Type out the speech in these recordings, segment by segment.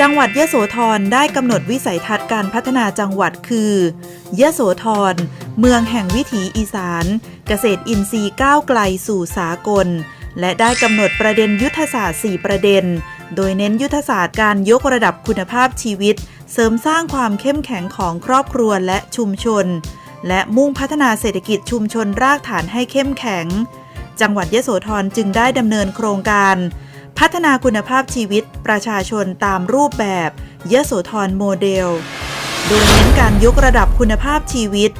จังหวัดยะโสธรได้กำหนดวิสัยทัศน์การพัฒนาจังหวัดคือยะโสธรเมืองแห่งวิถีอีสาน เกษตรอินทรีย์ก้าวไกลสู่สากล และได้กำหนดประเด็นยุทธศาสตร์ 4 ประเด็น โดยเน้นยุทธศาสตร์การยกระดับคุณภาพชีวิต เสริมสร้างความเข้มแข็งของครอบครัวและชุมชน และมุ่งพัฒนาเศรษฐกิจชุมชนรากฐานให้เข้มแข็ง จังหวัดยะโสธรจึงได้ดำเนินโครงการ พัฒนาคุณภาพชีวิตประชาชนตามรูปแบบยะโสธรโมเดล โดยเน้นการยกระดับคุณภาพชีวิต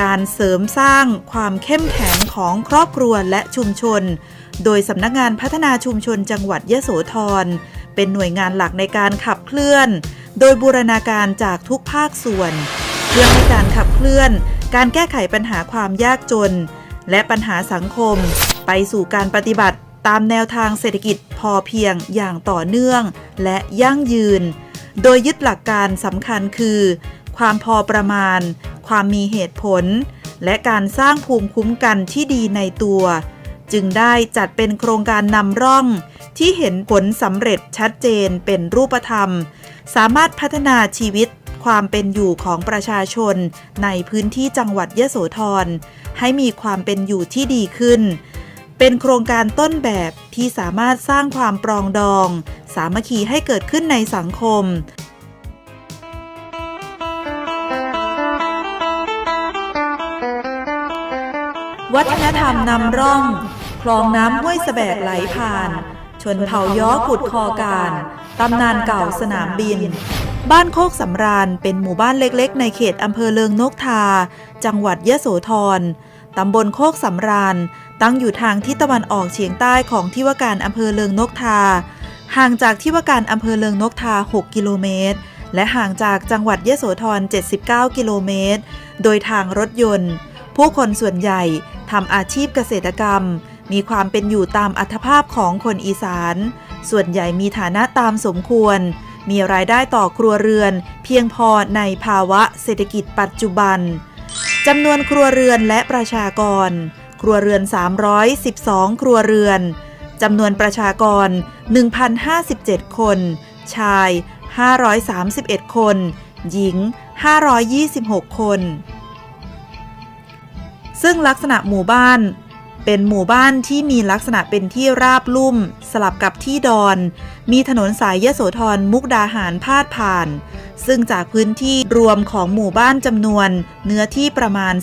การเสริมสร้างความเข้มแข็งของครอบครัวและชุมชน โดยสำนักงานพัฒนาชุมชนจังหวัดยะโสธร เป็นหน่วยงานหลักในการขับเคลื่อน โดยบูรณาการจากทุกภาคส่วน เพื่อให้การขับเคลื่อน การแก้ไขปัญหาความยากจน และปัญหาสังคม ไปสู่การปฏิบัติตามแนวทางเศรษฐกิจ พอเพียงอย่างต่อเนื่องและยั่งยืน โดยยึดหลักการสำคัญคือ ความพอประมาณ ความมีเหตุผล และการสร้างภูมิคุ้มกันที่ดีในตัว จึงได้จัดเป็นโครงการนำร่อง ที่เห็นผลสำเร็จชัดเจนเป็นรูปธรรม สามารถพัฒนาชีวิตความเป็นอยู่ของประชาชนในพื้นที่จังหวัดยะโสธรให้มีความเป็นอยู่ที่ดีขึ้น เป็นโครงการต้นแบบที่สามารถสร้างความปรองดอง สามัคคีให้เกิดขึ้นในสังคม วัฒนธรรมนำร่อง คลองน้ำห้วยสแบกไหลผ่าน ชนเผ่าย้อกุดคอการ ตำนานเก่าสนามบิน บ้านโคกสำราญเป็นหมู่บ้านเล็กๆ ในเขตอำเภอเลิงนกทา จังหวัดยะโสธรตำบลโคกสำราญ ตั้งอยู่ทางทิศตะวันออกเฉียงใต้ของที่ว่าการอำเภอเลิงนกทา ห่างจากที่ว่าการอำเภอเลิงนกทา 6 กิโลเมตร และห่างจากจังหวัดยะโสธร 79 กิโลเมตร โดยทางรถยนต์ ผู้คนส่วนใหญ่ทำอาชีพเกษตรกรรม มีความเป็นอยู่ตามอัตภาพของคนอีสาน ส่วนใหญ่มีฐานะตามสมควร มีรายได้ต่อครัวเรือน เพียงพอในภาวะเศรษฐกิจปัจจุบันจำนวนครัวเรือนและประชากร ครัวเรือน 312 ครัวเรือน จำนวนประชากร 1,057 คน ชาย 531 คน หญิง 526 คน ซึ่งลักษณะหมู่บ้านเป็นหมู่บ้านที่มีลักษณะเป็นที่ราบลุ่ม สลับกับที่ดอน มีถนนสายยโสธรมุกดาหารพาดผ่าน ซึ่งจากพื้นที่รวมของหมู่บ้านจำนวน เนื้อที่ประมาณ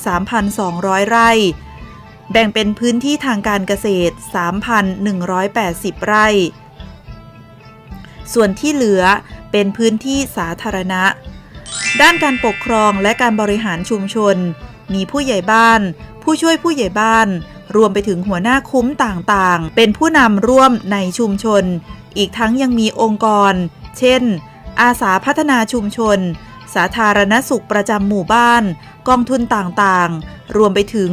3,200 ไร่ แบ่งเป็นพื้นที่ทางการเกษตร 3,180 ไร่ ส่วนที่เหลือเป็นพื้นที่สาธารณะ ด้านการปกครองและการบริหารชุมชน มีผู้ใหญ่บ้าน ผู้ช่วยผู้ใหญ่บ้าน รวมไปถึงหัวหน้าคุ้มต่างๆ เป็นผู้นำร่วมในชุมชน อีกทั้งยังมีองค์กร เช่น อาสาพัฒนาชุมชน สาธารณสุขประจำหมู่บ้าน กองทุนต่างๆ รวมไปถึง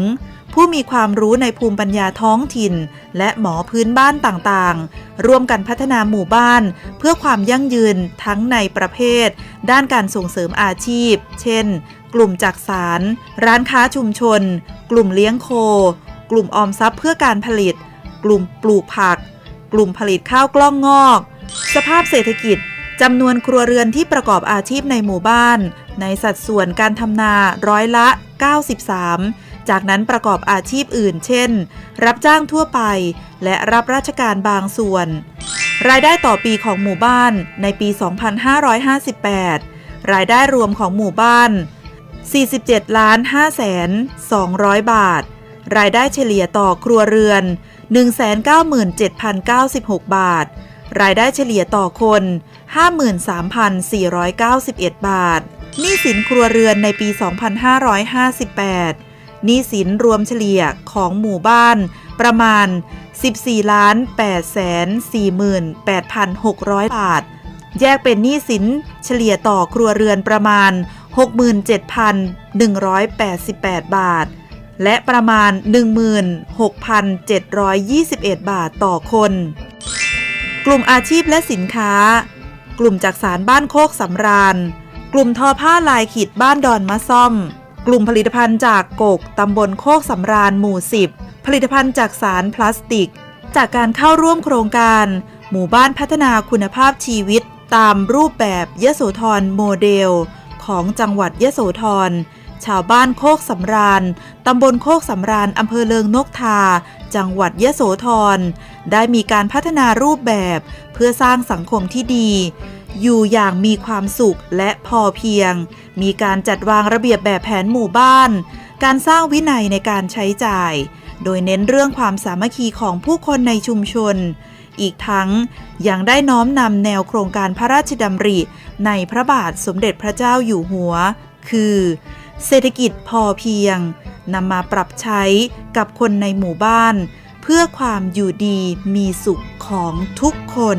ผู้มีความรู้ในภูมิปัญญาท้องถิ่น และหมอพื้นบ้านต่างๆ ร่วมกันพัฒนาหมู่บ้าน เพื่อความยั่งยืนทั้งในประเภท ด้านการส่งเสริมอาชีพ เช่น กลุ่มจักสาร ร้านค้าชุมชน กลุ่มเลี้ยงโค กลุ่มออมทรัพย์เพื่อการผลิต กลุ่มปลูกผัก กลุ่มผลิตข้าวกล้องงอก สภาพเศรษฐกิจจำนวนครัวเรือนที่ประกอบอาชีพในหมู่บ้าน ในสัดส่วนการทำนาร้อยละ 93 จากนั้นประกอบอาชีพอื่น เช่น รับจ้างทั่วไป และรับราชการบางส่วน รายได้ต่อปีของหมู่บ้านในปี 2558 รายได้รวมของหมู่บ้าน 47ล้าน5แสน200 บาท รายได้เฉลี่ยต่อครัวเรือน 197,096 บาท รายได้เฉลี่ยต่อคน 53,491 บาทหนี้สินครัวเรือนในปี 2558 หนี้สินรวมเฉลี่ยของหมู่บ้านประมาณ 14 ล้าน8แสน48,600 บาท แยกเป็นหนี้สินเฉลี่ยต่อครัวเรือนประมาณ 67,188 บาท และประมาณ 16,721 บาทต่อคน กลุ่มอาชีพและสินค้า กลุ่มจักสารบ้านโคกสำราญ กลุ่มทอผ้าลายขีดบ้านดอนมะซ่อม กลุ่มผลิตภัณฑ์จากกกตำบลโคกสำราญหมู่ 10 ผลิตภัณฑ์จากสารพลาสติก จากการเข้าร่วมโครงการ หมู่บ้านพัฒนาคุณภาพชีวิต ตามรูปแบบยโสธรโมเดล ของจังหวัดยโสธรชาวบ้านโคกสำราญ ตำบลโคกสำราญ อำเภอเลิงนกทา จังหวัดยะโสธร ได้มีการพัฒนารูปแบบ เพื่อสร้างสังคมที่ดี อยู่อย่างมีความสุขและพอเพียง มีการจัดวางระเบียบแบบแผนหมู่บ้าน การสร้างวินัยในการใช้จ่าย โดยเน้นเรื่องความสามัคคีของผู้คนในชุมชน อีกทั้งยังได้น้อมนำแนวโครงการพระราชดำริ ในพระบาทสมเด็จพระเจ้าอยู่หัว คือ เศรษฐกิจพอเพียงนำมาปรับใช้กับคนในหมู่บ้าน เพื่อความอยู่ดีมีสุขของทุกคน